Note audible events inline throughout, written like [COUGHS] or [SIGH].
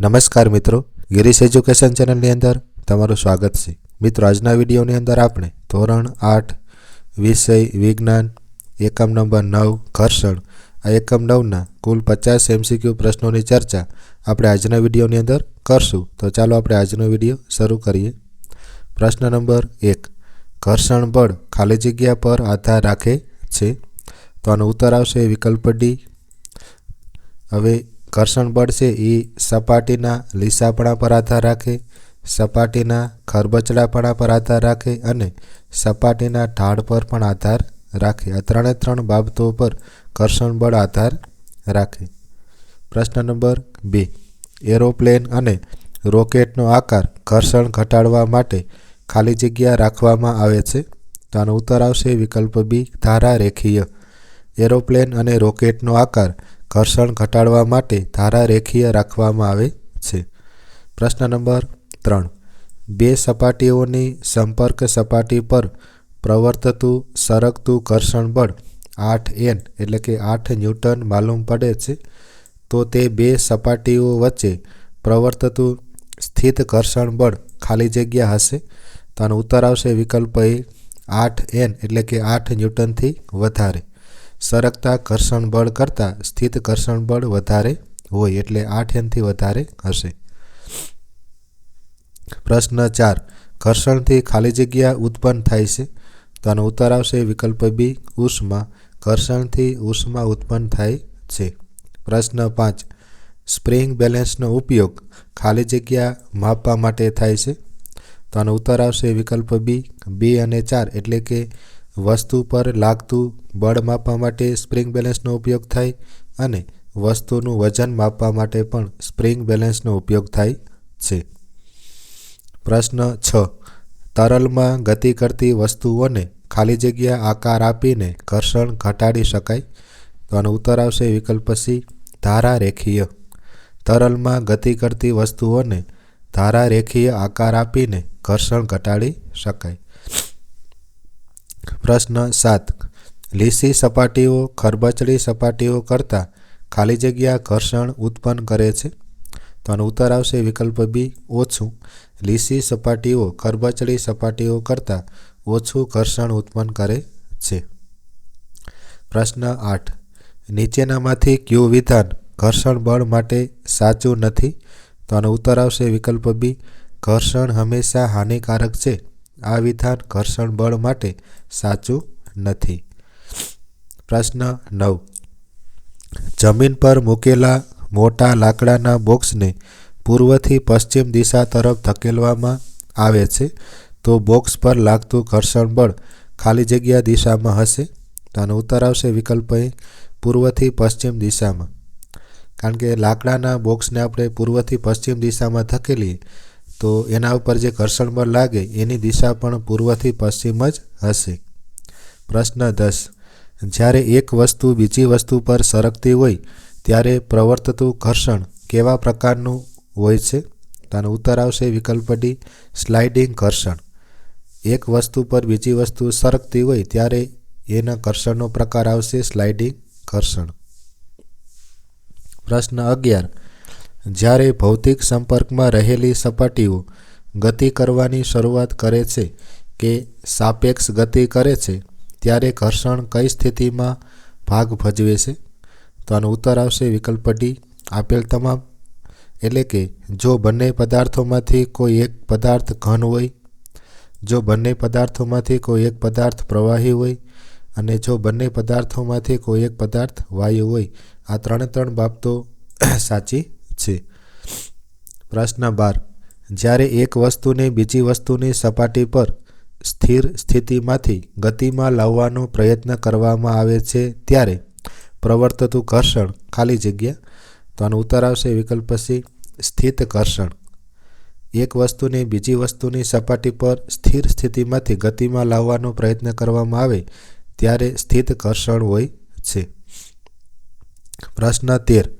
નમસ્કાર મિત્રો, ગિરીશ એજ્યુકેશન ચેનલની અંદર તમારું સ્વાગત છે. મિત્રો, આજના વિડીયોની અંદર આપણે ધોરણ આઠ, વિષય, વિજ્ઞાન, એકમ નંબર નવ, ઘર્ષણ, આ એકમ નવના કુલ પચાસ એમસીક્યુ પ્રશ્નોની ચર્ચા આપણે આજના વિડીયોની અંદર કરશું. તો ચાલો આપણે આજનો વીડિયો શરૂ કરીએ. પ્રશ્ન નંબર એક, ઘર્ષણ બળ ખાલી જગ્યા પર આધાર રાખે છે? તો આનો ઉત્તર આવશે વિકલ્પ ડી. હવે ઘર્ષણ બળ છે એ સપાટીના લીસાપણા પર આધાર રાખે, સપાટીના ખરબચડાપણા પર આધાર રાખે અને સપાટીના ઢાળ પર પણ આધાર રાખે. આ ત્રણે ત્રણ બાબતો પર ઘર્ષણ બળ આધાર રાખે. પ્રશ્ન નંબર બે. એરોપ્લેન અને રોકેટનો આકાર ઘર્ષણ ઘટાડવા માટે ખાલી જગ્યા રાખવામાં આવે છે. તો આનો ઉત્તર આવશે વિકલ્પ બી ધારા રેખીય એરોપ્લેન અને રોકેટનો આકાર ઘર્ષણ ઘટાડવા માટે ધારા રેખીય રાખવામાં આવે છે. પ્રશ્ન નંબર ત્રણ. બે સપાટીઓની સંપર્ક સપાટી પર પ્રવર્તતું સરકતું ઘર્ષણ બળ આઠ એન એટલે કે આઠ ન્યૂટન માલુમ પડે છે, તો તે બે સપાટીઓ વચ્ચે પ્રવર્તતું સ્થિત ઘર્ષણ બળ ખાલી જગ્યા હશે. તો આનો ઉત્તર આવશે વિકલ્પ એ આઠ એન એટલે કે આઠ ન્યૂટનથી વધારે. સરકતા ઘર્ષણ બળ કરતાં સ્થિત ઘર્ષણ બળ વધારે હોય એટલે આઠ એનથી વધારે હશે. પ્રશ્ન ચાર. ઘર્ષણથી ખાલી જગ્યા ઉત્પન્ન થાય છે? તો આનો ઉત્તર આવશે વિકલ્પ બી, ઉષ્મા. ઘર્ષણથી ઉષ્મા ઉત્પન્ન થાય છે. પ્રશ્ન પાંચ. સ્પ્રિંગ બેલેન્સનો ઉપયોગ ખાલી જગ્યા માપવા માટે થાય છે? તો આનો ઉત્તર આવશે વિકલ્પ બી, બે અને ચાર એટલે કે વસ્તુ પર લાગતું બળ માપવા માટે સ્પ્રિંગ બેલેન્સનો ઉપયોગ થાય અને વસ્તુનું વજન માપવા માટે પણ સ્પ્રિંગ બેલેન્સનો ઉપયોગ થાય છે. પ્રશ્ન છ. તરલમાં ગતિ કરતી વસ્તુઓને ખાલી જગ્યા આકાર આપીને ઘર્ષણ ઘટાડી શકાય? તો આનો ઉત્તર આવશે વિકલ્પ સી ધારા રેખીય તરલમાં ગતિ કરતી વસ્તુઓને ધારા રેખીય આકાર આપીને ઘર્ષણ ઘટાડી શકાય. પ્રશ્ન સાત. લીસી સપાટીઓ, ખરબચડી સપાટીઓ કરતાં ખાલી જગ્યા ઘર્ષણ ઉત્પન્ન કરે છે? તો આનો ઉત્તર આવશે વિકલ્પ બી ઓછું. લીસી સપાટીઓ, ખરબચડી સપાટીઓ કરતાં ઓછું ઘર્ષણ ઉત્પન્ન કરે છે. પ્રશ્ન આઠ. નીચેનામાંથી કયું વિધાન ઘર્ષણ બળ માટે સાચું નથી? તો આનો ઉત્તર આવશે વિકલ્પ બી ઘર્ષણ હંમેશા હાનિકારક છે. આ વિધાન ઘર્ષણ બળ માટે સાચું નથી. પ્રશ્ન નવ. જમીન પર મૂકેલા મોટા લાકડાના બોક્સને પૂર્વથી પશ્ચિમ દિશા તરફ ધકેલવામાં આવે છે, તો બોક્સ પર લાગતું ઘર્ષણ બળ ખાલી જગ્યા દિશામાં હશે? તો ઉત્તર આવશે વિકલ્પ એ, પૂર્વથી પશ્ચિમ દિશામાં. કારણ કે લાકડાના બોક્સને આપણે પૂર્વથી પશ્ચિમ દિશામાં ધકેલીએ તો એના ઉપર જે ઘર્ષણ બળ લાગે, એની દિશા પણ પૂર્વથી પશ્ચિમ જ હશે. પ્રશ્ન દસ. જ્યારે એક વસ્તુ બીજી વસ્તુ પર સરકતી હોય, ત્યારે પ્રવર્તતું ઘર્ષણ કેવા પ્રકારનું હોય છે? તાનો ઉત્તર આવશે વિકલ્પ ડી, સ્લાઇડિંગ ઘર્ષણ. એક વસ્તુ પર બીજી વસ્તુ સરકતી હોય, ત્યારે એના ઘર્ષણનો પ્રકાર આવશે સ્લાઇડિંગ ઘર્ષણ. પ્રશ્ન અગિયાર. જ્યારે ભૌતિક સંપર્કમાં રહેલી સપાટીઓ ગતિ કરવાની શરૂઆત કરે છે કે સાપેક્ષ ગતિ કરે છે, ત્યારે ઘર્ષણ કઈ સ્થિતિમાં ભાગ ભજવે છે? તો આનો ઉત્તર આવશે વિકલ્પ ડી આપેલ તમામ. એટલે કે, જો બંને પદાર્થોમાંથી કોઈ એક પદાર્થ ઘન હોય, જો બંને પદાર્થોમાંથી કોઈ એક પદાર્થ પ્રવાહી હોય, અને જો બંને પદાર્થોમાંથી કોઈ એક પદાર્થ વાયુ હોય, આ ત્રણે ત્રણ બાબતો સાચી છે. પ્રશ્ન બાર. જ્યારે એક વસ્તુને બીજી વસ્તુની સપાટી પર સ્થિર સ્થિતિમાંથી ગતિમાં લાવવાનો પ્રયત્ન કરવામાં આવે છે ત્યારે પ્રવર્તતું ઘર્ષણ ખાલી જગ્યા? તો આનો ઉત્તર આવશે વિકલ્પ સી, સ્થિત ઘર્ષણ. એક વસ્તુને બીજી વસ્તુની સપાટી પર સ્થિર સ્થિતિમાંથી ગતિમાં લાવવાનો પ્રયત્ન કરવામાં આવે ત્યારે સ્થિત ઘર્ષણ હોય છે. પ્રશ્ન તેર.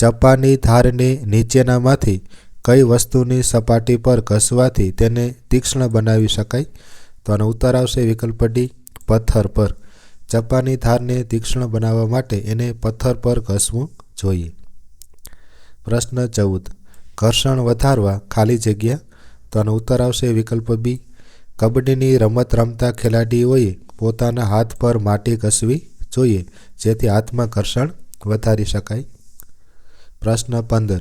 ચપ્પાની ધારને નીચેનામાંથી કઈ વસ્તુની સપાટી પર ઘસવાથી તેને તીક્ષ્ણ બનાવી શકાય? તો આનો ઉત્તર આવશે વિકલ્પ ડી, પથ્થર પર. ચપ્પાની ધારને તીક્ષ્ણ બનાવવા માટે એને પથ્થર પર ઘસવું જોઈએ. પ્રશ્ન ચૌદ. ઘર્ષણ વધારવા ખાલી જગ્યા? તો આનો ઉત્તર આવશે વિકલ્પ બી. કબડ્ડીની રમત રમતા ખેલાડીઓએ પોતાના હાથ પર માટી ઘસવી જોઈએ, જેથી હાથમાં ઘર્ષણ વધારી શકાય. પ્રશ્ન પંદર.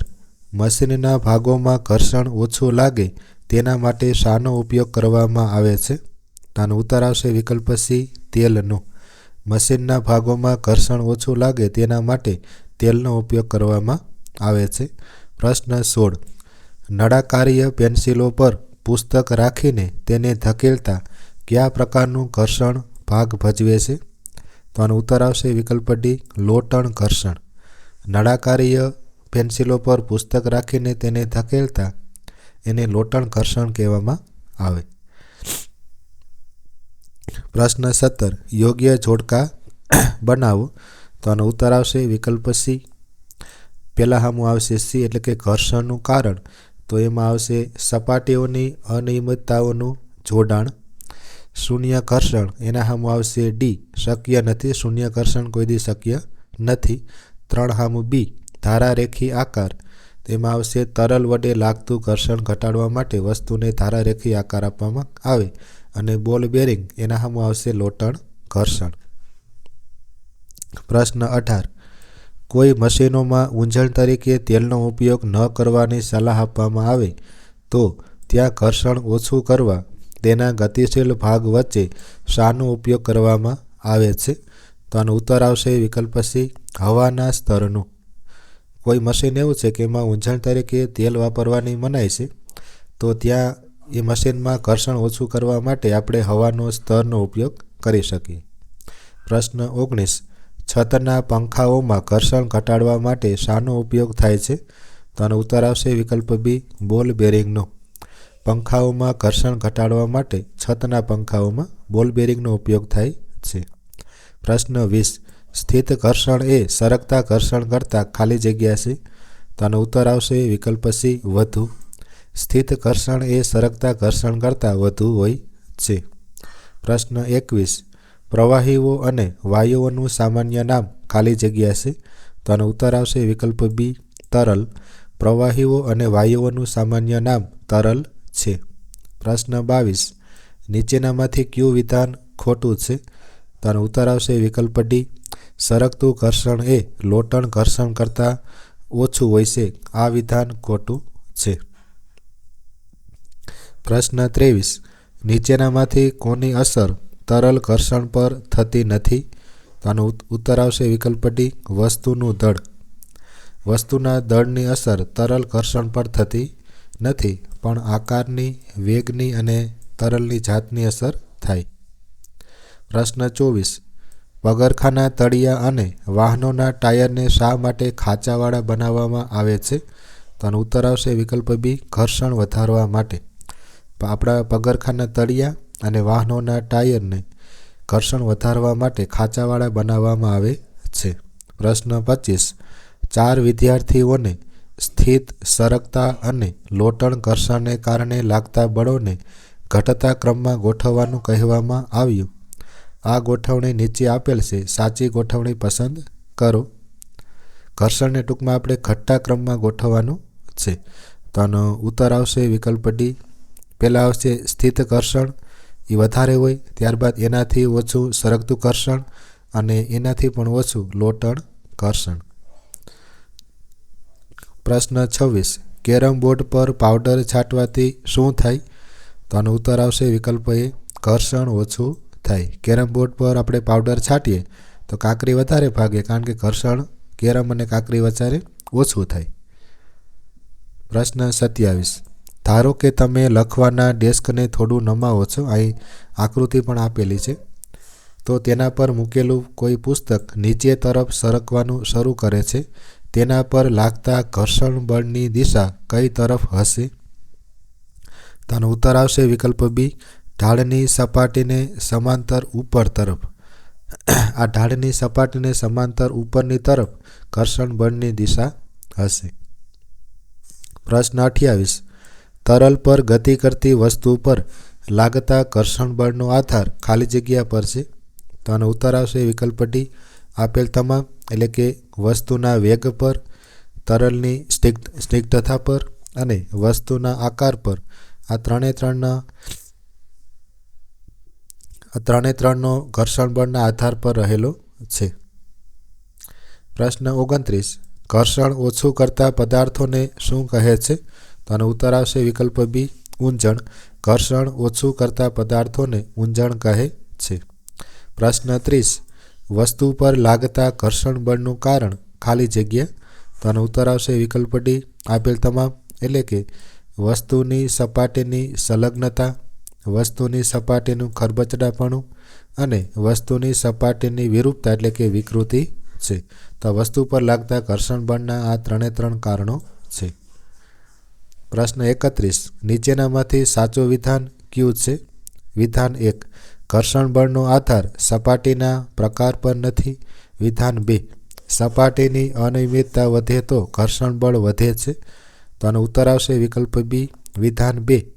મશીનના ભાગોમાં ઘર્ષણ ઓછું લાગે તેના માટે શાનો ઉપયોગ કરવામાં આવે છે? તાનો ઉત્તર આવશે વિકલ્પ સી, તેલનો. મશીનના ભાગોમાં ઘર્ષણ ઓછું લાગે તેના માટે તેલનો ઉપયોગ કરવામાં આવે છે? પ્રશ્ન સોળ. નળાકારીય પેન્સિલો પર પુસ્તક રાખીને તેને ધકેલતા કયા પ્રકારનું ઘર્ષણ ભાગ ભજવે છે? તો આનો ઉત્તર આવશે વિકલ્પ ડી, લોટણ ઘર્ષણ. નળાકારીય પેન્સિલો પર પુસ્તક રાખીને તેને ધકેલતા એને લોટણ ઘર્ષણ કહેવામાં આવે. પ્રશ્ન સત્તર, યોગ્ય જોડકા બનાવો. તો આનો ઉત્તર આવશે વિકલ્પ સી પહેલાં હામું આવશે સી એટલે કે ઘર્ષણનું કારણ. તો એમાં આવશે સપાટીઓની અનિયમિતતાઓનું જોડાણ. શૂન્ય ઘર્ષણ, એના હામું આવશે ડી શક્ય નથી, શૂન્ય ઘર્ષણ કોઈ દી શક્ય નથી. ત્રણ હામું બી ધારારેખી આકાર. તેમાં આવશે તરલ વડે લાગતું ઘર્ષણ ઘટાડવા માટે વસ્તુને ધારારેખી આકાર આપવામાં આવે અને બોલ બેરિંગ એના સામે આવશે લોટણ ઘર્ષણ. પ્રશ્ન અઢાર. કોઈ મશીનોમાં ઊંઝણ તરીકે તેલનો ઉપયોગ ન કરવાની સલાહ આપવામાં આવે તો ત્યાં ઘર્ષણ ઓછું કરવા તેના ગતિશીલ ભાગ વચ્ચે શાનો ઉપયોગ કરવામાં આવે છે. તો આનો ઉત્તર આવશે વિકલ્પ સી, હવાના સ્તરનું. કોઈ મશીન એવું છે કે એમાં ઊંઝણ તરીકે તેલ વાપરવાની મનાય છે, તો ત્યાં એ મશીનમાં ઘર્ષણ ઓછું કરવા માટે આપણે હવાનો સ્તરનો ઉપયોગ કરી શકીએ. પ્રશ્ન ઓગણીસ. છતના પંખાઓમાં ઘર્ષણ ઘટાડવા માટે શાનો ઉપયોગ થાય છે? તો આનો ઉત્તર આવશે વિકલ્પ બી, બોલ બેરિંગનો. પંખાઓમાં ઘર્ષણ ઘટાડવા માટે છતના પંખાઓમાં બોલ બેરિંગનો ઉપયોગ થાય છે. પ્રશ્ન વીસ. સ્થિત ઘર્ષણ એ સરકતા ઘર્ષણ કરતાં ખાલી જગ્યા છે. તો ઉત્તર આવશે, વિકલ્પ સી વધુ. સ્થિત ઘર્ષણ એ સરકતા ઘર્ષણ કરતાં વધુ હોય છે. પ્રશ્ન એકવીસ. પ્રવાહીઓ અને વાયુઓનું સામાન્ય નામ ખાલી જગ્યા છે. તો ઉત્તર આવશે, વિકલ્પ બી તરલ. પ્રવાહીઓ અને વાયુઓનું સામાન્ય નામ તરલ છે. પ્રશ્ન બાવીસ. નીચેનામાંથી ક્યુ વિધાન ખોટું છે? તો ઉત્તર આવશે, વિકલ્પ ડી સરકતું ઘર્ષણ એ લોટણ ઘર્ષણ કરતાં ઓછું હોય છે. આ વિધાન ખોટું છે. પ્રશ્ન ત્રેવીસ. નીચેનામાંથી કોની અસર તરલ ઘર્ષણ પર થતી નથી? આનો ઉત્તર આવશે વિકલ્પ ડી વસ્તુનું દળ. વસ્તુના દળની અસર તરલ ઘર્ષણ પર થતી નથી, પણ આકારની, વેગની અને તરલની જાતની અસર થાય. પ્રશ્ન ચોવીસ. પગરખાના તળિયા અને વાહનોના ટાયરને શા માટે ખાંચાવાળા બનાવવામાં આવે છે? તો ઉત્તર આવશે વિકલ્પ બી, ઘર્ષણ વધારવા માટે. આપણા પગરખાના તળિયા અને વાહનોના ટાયરને ઘર્ષણ વધારવા માટે ખાંચાવાળા બનાવવામાં આવે છે. પ્રશ્ન પચીસ. ચાર વિદ્યાર્થીઓને સ્થિત સરકતા અને લોટણ ઘર્ષણને કારણે લાગતા બળોને ઘટતા ક્રમમાં ગોઠવવાનું કહેવામાં આવ્યું. આ ગોઠવણી નીચે આપેલ છે. સાચી ગોઠવણી પસંદ કરો. ઘર્ષણને ટૂંકમાં આપણે ઘટતા ક્રમમાં ગોઠવવાનું છે. તો આનો ઉત્તર આવશે વિકલ્પ ડી પહેલાં આવશે સ્થિત ઘર્ષણ. એ વધારે હોય, ત્યારબાદ એનાથી ઓછું સરગતું ઘર્ષણ અને એનાથી પણ ઓછું લોટણ ઘર્ષણ. પ્રશ્ન છવ્વીસ. કેરમ બોર્ડ પર પાવડર છાંટવાથી શું થાય? તો આનો ઉત્તર આવશે વિકલ્પ એ ઘર્ષણ ઓછું થાય. કેરમ બોર્ડ પર આપણે પાવડર છાંટીએ તો કાંકરી વધારે ભાગે કારણ કે ઘર્ષણ, કેરમ અને કાંકરી વધારે ઓછું થાય. પ્રશ્ન સત્યાવીસ. ધારો કે તમે લખવાના ડેસ્કને થોડું નમાવો છો, અહીં આકૃતિ પણ આપેલી છે. તો તેના પર મૂકેલું કોઈ પુસ્તક નીચે તરફ સરકવાનું શરૂ કરે છે. તેના પર લાગતા ઘર્ષણ બળની દિશા કઈ તરફ હશે? તેનો ઉત્તર આવશે વિકલ્પ બી ઢાળની સપાટીને સમાંતર ઉપર તરફ. આ ઢાળની સપાટીને સમાંતર ઉપરની તરફ ઘર્ષણ બળની દિશા હશે. પ્રશ્ન અઠ્યાવીસ. તરલ પર ગતિ કરતી વસ્તુ પર લાગતા ઘર્ષણ બળનો આધાર ખાલી જગ્યા પર છે. તો આનો ઉત્તર આવશે વિકલ્પ આપેલ તમામ એટલે કે વસ્તુના વેગ પર, તરલની સ્નિગ્ધતા પર અને વસ્તુના આકાર પર. આ ત્રણે ત્રણના આ ત્રણે ત્રણનો ઘર્ષણ બળના આધાર પર રહેલો છે. પ્રશ્ન ઓગણત્રીસ. ઘર્ષણ ઓછું કરતા પદાર્થોને શું કહે છે? તો આનો ઉત્તર આવશે વિકલ્પ બી ઊંજણ ઘર્ષણ ઓછું કરતા પદાર્થોને ઊંજણ કહે છે. પ્રશ્ન ત્રીસ. વસ્તુ પર લાગતા ઘર્ષણ બળનું કારણ ખાલી જગ્યા? તો આનો ઉત્તર આવશે વિકલ્પ ડી આપેલ તમામ. એટલે કે વસ્તુની સપાટીની સંલગ્નતા વસ્તુની સપાટીનું ખરબચડાપણું અને વસ્તુની સપાટીની વિરૂપતા એટલે કે વિકૃતિ છે. તો વસ્તુ પર લાગતા ઘર્ષણ બળના આ ત્રણે ત્રણ કારણો છે. પ્રશ્ન એકત્રીસ. નીચેનામાંથી સાચું વિધાન કયું છે? વિધાન એક. ઘર્ષણ બળનો આધાર સપાટીના પ્રકાર પર નથી. વિધાન બે. સપાટીની અનિયમિતતા વધે તો ઘર્ષણ બળ વધે છે. તો આનો ઉત્તર આવશે વિકલ્પ બી. વિધાન બે.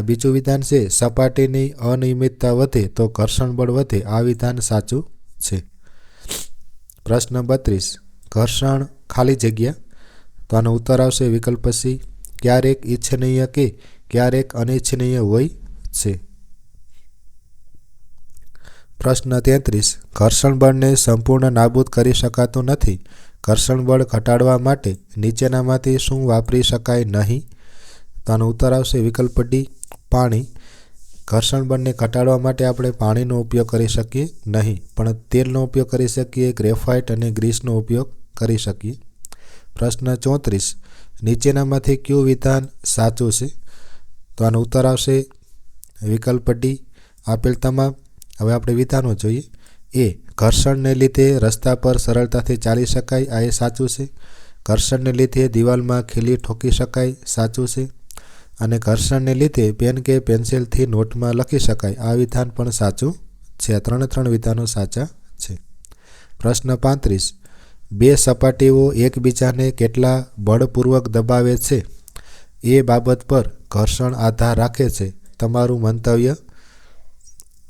બીજું વિધાન છે, સપાટીની અનિયમિતતા વધે તો ઘર્ષણ બળ વધે. આ વિધાન સાચું છે. પ્રશ્ન બત્રીસ. ઘર્ષણ ખાલી જગ્યા? તો આનો ઉત્તર આવશે વિકલ્પ સી ક્યારેક ઈચ્છનીય કે ક્યારેક અનિચ્છનીય હોય છે. પ્રશ્ન તેત્રીસ. ઘર્ષણ બળને સંપૂર્ણ નાબૂદ કરી શકાતું નથી. ઘર્ષણ બળ ઘટાડવા માટે નીચેનામાંથી શું વાપરી શકાય નહીં? તો આનો ઉત્તર આવશે વિકલ્પ ડી પાણી. ઘર્ષણ બળને ઘટાડવા માટે આપણે પાણીનો ઉપયોગ કરી શકીએ નહીં, પણ તેલનો ઉપયોગ કરી શકીએ, ગ્રેફાઇટ અને ગ્રીસનો ઉપયોગ કરી શકીએ. પ્રશ્ન ચોત્રીસ. નીચેનામાંથી કયું વિધાન સાચું છે? તો આનો ઉત્તર આવશે વિકલ્પ ડી આપેલ તમામ. હવે આપણે વિધાનો જોઈએ. એ, ઘર્ષણને લીધે રસ્તા પર સરળતાથી ચાલી શકાય, આ એ સાચું છે. ઘર્ષણને લીધે દિવાલમાં ખીલી ઠોકી શકાય, સાચું છે. અને ઘર્ષણને લીધે પેન કે પેન્સિલથી નોટમાં લખી શકાય. આ વિધાન પણ સાચું છે. ત્રણે ત્રણ વિધાનો સાચા છે. પ્રશ્ન પાંત્રીસ. બે સપાટીઓ એકબીજાને કેટલા બળપૂર્વક દબાવે છે? એ બાબત પર ઘર્ષણ આધાર રાખે છે. તમારું મંતવ્ય?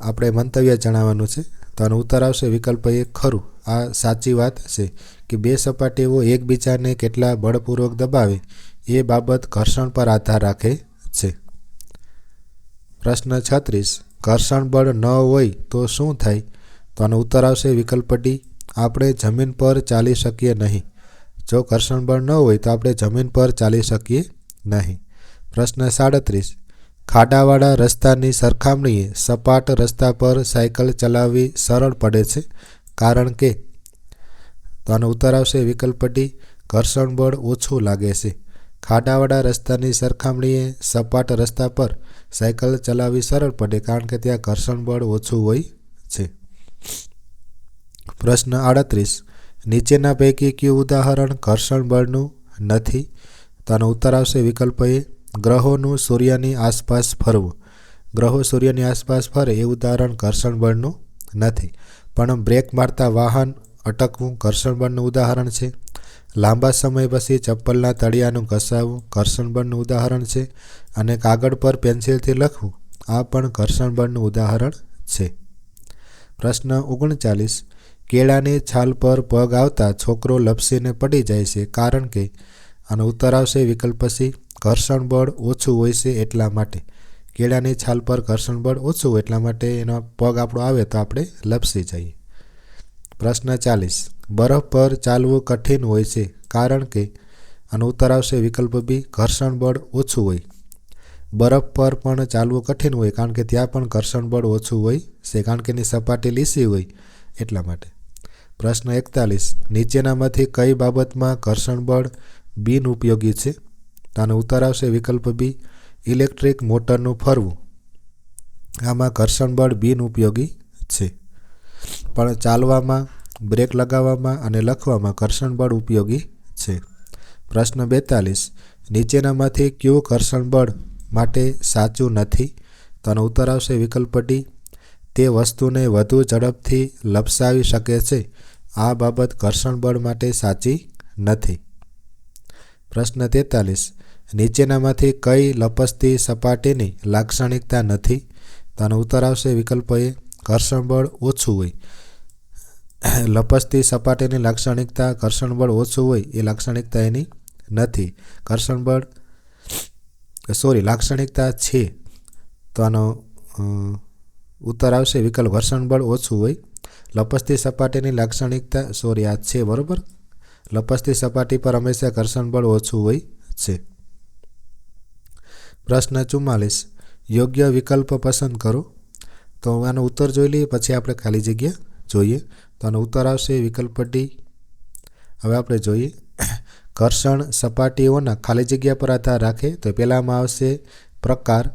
આપણે મંતવ્ય જણાવવાનું છે. તો આનો ઉત્તર આવશે વિકલ્પ એ ખરું. આ સાચી વાત છે કે બે સપાટીઓ એકબીજાને કેટલા બળપૂર્વક દબાવે. એ બાબત ઘર્ષણ પર આધાર રાખે છે. પ્રશ્ન છત્રીસ, ઘર્ષણ બળ ન હોય તો શું થાય? તો આનો ઉત્તર આવશે વિકલ્પ ડી આપણે જમીન પર ચાલી શકીએ નહીં. જો ઘર્ષણ બળ ન હોય તો આપણે જમીન પર ચાલી શકીએ નહીં. પ્રશ્ન સાડત્રીસ, ખાડાવાળા રસ્તાની સરખામણીએ સપાટ રસ્તા પર સાયકલ ચલાવવી સરળ પડે છે? કારણ કે, તો આનો ઉત્તર આવશે વિકલ્પ ડી ઘર્ષણ બળ ઓછું લાગે છે. ખાડાવાળા રસ્તાની સરખામણીએ સપાટ રસ્તા પર સાયકલ ચલાવવી સરળ પડે કારણ કે ત્યાં ઘર્ષણ બળ ઓછું હોય છે. પ્રશ્ન આડત્રીસ. નીચેના પૈકી કયું ઉદાહરણ ઘર્ષણ બળનું નથી? તેનો ઉત્તર આવશે વિકલ્પ એ ગ્રહોનું સૂર્યની આસપાસ ફરવું. ગ્રહો સૂર્યની આસપાસ ફરે એ ઉદાહરણ ઘર્ષણ બળનું નથી. પણ બ્રેક મારતા વાહન અટકવું ઘર્ષણ બળનું ઉદાહરણ છે. લાંબા સમય પછી ચપ્પલના તળિયાનું ઘસાવવું ઘર્ષણબળનું ઉદાહરણ છે અને કાગળ પર પેન્સિલથી લખવું, આ પણ ઘર્ષણબળનું ઉદાહરણ છે. પ્રશ્ન ઓગણચાલીસ. કેળાની છાલ પર પગ આવતા છોકરો લપસીને પડી જાય છે કારણ કે, આનો ઉત્તર આવશે વિકલ્પ સી ઘર્ષણ બળ ઓછું હોય છે એટલા માટે. કેળાની છાલ પર ઘર્ષણ બળ ઓછું એટલા માટે એનો પગ આપણો આવે તો આપણે લપસી જઈએ. પ્રશ્ન ચાલીસ. બરફ પર ચાલવું કઠિન હોય છે, કારણ કે આનો ઉત્તર આવશે વિકલ્પ બી ઘર્ષણ બળ ઓછું હોય. બરફ પર પણ ચાલવું કઠિન હોય, કારણ કે ત્યાં પણ ઘર્ષણ બળ ઓછું હોય છે, કારણ કે એની સપાટી લીસી હોય એટલા માટે. પ્રશ્ન એકતાલીસ. નીચેનામાંથી કઈ બાબતમાં ઘર્ષણ બળ બિન ઉપયોગી છે? આનો ઉત્તર આવશે વિકલ્પ બી ઇલેક્ટ્રિક મોટરનું ફરવું. આમાં ઘર્ષણ બળ બિન ઉપયોગી છે. પણ ચાલવામાં, બ્રેક લગાવવામાં અને લખવામાં ઘર્ષણ બળ ઉપયોગી છે. પ્રશ્ન બેતાલીસ. નીચેનામાંથી કયું ઘર્ષણ બળ માટે સાચું નથી? તેનો ઉત્તર આવશે વિકલ્પ ડી તે વસ્તુને વધુ ઝડપથી લપસાવી શકે છે. આ બાબત ઘર્ષણ બળ માટે સાચી નથી. પ્રશ્ન તેતાલીસ. નીચેનામાંથી કઈ લપસતી સપાટીની લાક્ષણિકતા નથી? તેનો ઉત્તર આવશે વિકલ્પ એ. ઘર્ષણ બળ ઓછું હોય. [COUGHS] લપસતી સપાટીની લાક્ષણિકતા ઘર્ષણબળ ઓછું હોય એ લાક્ષણિકતા એની નથી. ઘર્ષણબળ [COUGHS] સોરી લાક્ષણિકતા છે. તો આનો ઉત્તર આવશે વિકલ્પ ઘર્ષણબળ ઓછું હોય. લપસતી સપાટીની લાક્ષણિકતા સોરી આ છે, બરાબર? લપસતી સપાટી પર હંમેશા ઘર્ષણબળ ઓછું હોય છે. પ્રશ્ન ચુમ્માલીસ. યોગ્ય વિકલ્પ પસંદ કરો. તો આનો ઉત્તર જોઈ લઈએ, પછી આપણે ખાલી જગ્યા જોઈએ. તો આનો ઉત્તર આવશે વિકલ્પ ડી હવે આપણે જોઈએ. ઘર્ષણ સપાટીઓના ખાલી જગ્યા પર આધાર રાખે તો પહેલામાં આવશે પ્રકાર.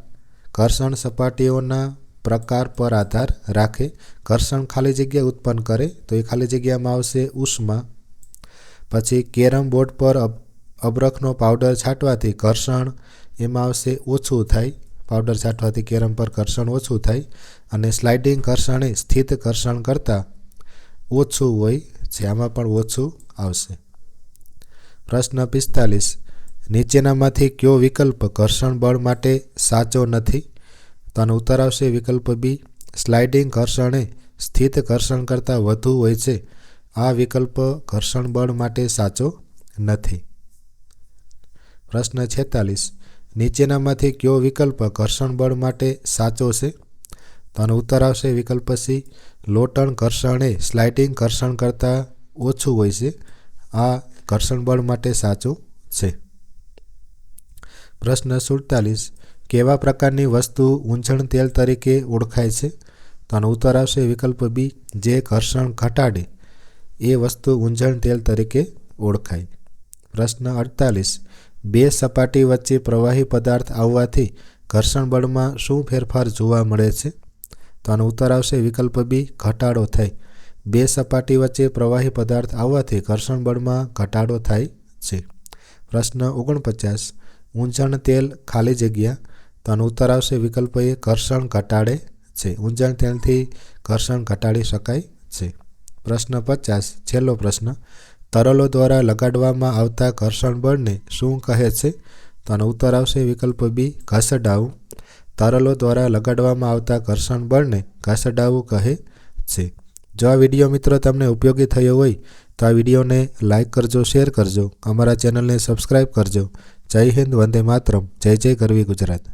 ઘર્ષણ સપાટીઓના પ્રકાર પર આધાર રાખે. ઘર્ષણ ખાલી જગ્યા ઉત્પન્ન કરે તો એ ખાલી જગ્યામાં આવશે ઉષ્મા. પછી કેરમ બોર્ડ પર અબ- અબરખનો પાવડર છાંટવાથી ઘર્ષણ એમાં આવશે ઓછું થાય. પાવડર છાંટવાથી કેરમ પર ઘર્ષણ ઓછું થાય અને સ્લાઇડિંગ ઘર્ષણ એ સ્થિત ઘર્ષણ કરતાં ઓછું હોય છે આમાં પણ ઓછું આવશે. પ્રશ્ન પિસ્તાલીસ. નીચેનામાંથી કયો વિકલ્પ ઘર્ષણ બળ માટે સાચો નથી? તો આનો ઉત્તર આવશે વિકલ્પ બી. સ્લાઇડિંગ ઘર્ષણ એ સ્થિત ઘર્ષણ કરતાં વધુ હોય છે. આ વિકલ્પ ઘર્ષણ બળ માટે સાચો નથી. પ્રશ્ન છેતાલીસ. નીચેનામાંથી કયો વિકલ્પ ઘર્ષણ બળ માટે સાચો છે? તો આનો ઉત્તર આવશે વિકલ્પ સી લોટણ ઘર્ષણ એ સ્લાઇડિંગ ઘર્ષણ કરતાં ઓછું હોય છે. આ ઘર્ષણ બળ માટે સાચું છે. પ્રશ્ન સુડતાલીસ. કેવા પ્રકારની વસ્તુ ઊંઝણ તેલ તરીકે ઓળખાય છે? તો આનો ઉત્તર આવશે વિકલ્પ બી જે ઘર્ષણ ઘટાડે એ વસ્તુ ઊંજણ તેલ તરીકે ઓળખાય. પ્રશ્ન અડતાલીસ. બે સપાટી વચ્ચે પ્રવાહી પદાર્થ આવવાથી ઘર્ષણ બળમાં શું ફેરફાર જોવા મળે છે? તો આનો ઉત્તર આવશે વિકલ્પ બી, ઘટાડો થાય. બે સપાટી વચ્ચે પ્રવાહી પદાર્થ આવવાથી ઘર્ષણ બળમાં ઘટાડો થાય છે. પ્રશ્ન ઓગણપચાસ ઊંજણ તેલ ખાલી જગ્યા? તો આનો ઉત્તર આવશે વિકલ્પ એ, ઘર્ષણ ઘટાડે છે. ઊંજણ તેલથી ઘર્ષણ ઘટાડી શકાય છે. પ્રશ્ન પચાસ, છેલ્લો પ્રશ્ન. તરલો દ્વારા લગાડવામાં આવતા ઘર્ષણ બળને શું કહે છે? તો આનો ઉત્તર આવશે વિકલ્પ બી ઘસડાવું તરલો દ્વારા લગાડવામાં આવતા ઘર્ષણ બળને ઘસડાવું કહે છે. જો આ વીડિયો મિત્રો તમને ઉપયોગી થયો હોય, તો આ વિડીયોને લાઇક કરજો, શેર કરજો. અમારા ચેનલને સબસ્ક્રાઈબ કરજો. જય હિન્દ, વંદે માતરમ. જય જય કરવી ગુજરાત.